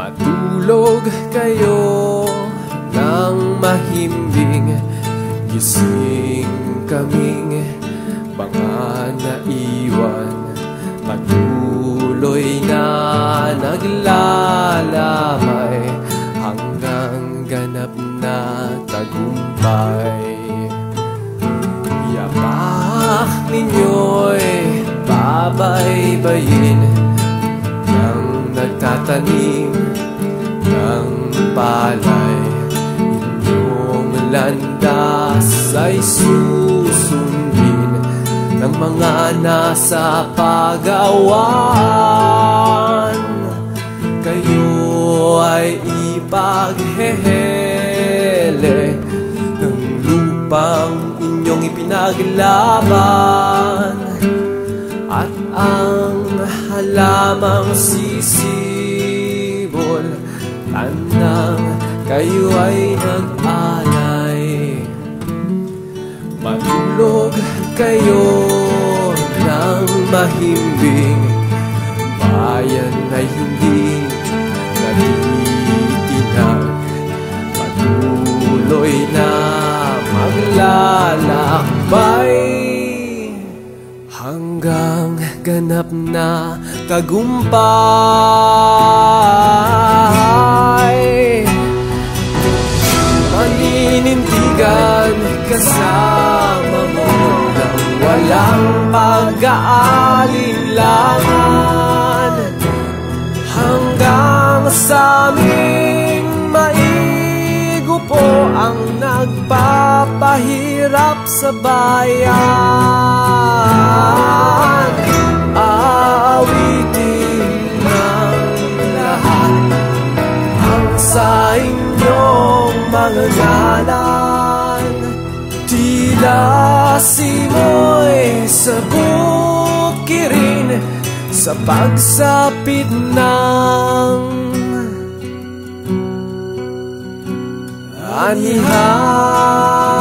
Matulog kayo ng mahimbing. Gising kaming mga naiwan. Patuloy na naglalamay Hanggang ganap na tagumpay. Yapak ninyo'y babaybayin. Nang nagtatanim palay Inyong landas ay susundin Ng mga nasa pagawan Kayo ay ipaghehele Ng lupang inyong ipinaglaban. At ang halamang sisibol Tandang kayo ay nag-alay. Matulog kayo ng mahimbing. Bayan ay hindi natitinag. Patuloy na maglalakbay. Hanggang ganap na tagumpay kasama mo Nang walang pag-aalinlangan Hanggang sa aming maigupo Ang nagpapahirap sa bayan. Aawitin ng lahat. Ang sa inyong mga ngalan Tila simoy sa bukirin Sa pagsapit ng anihan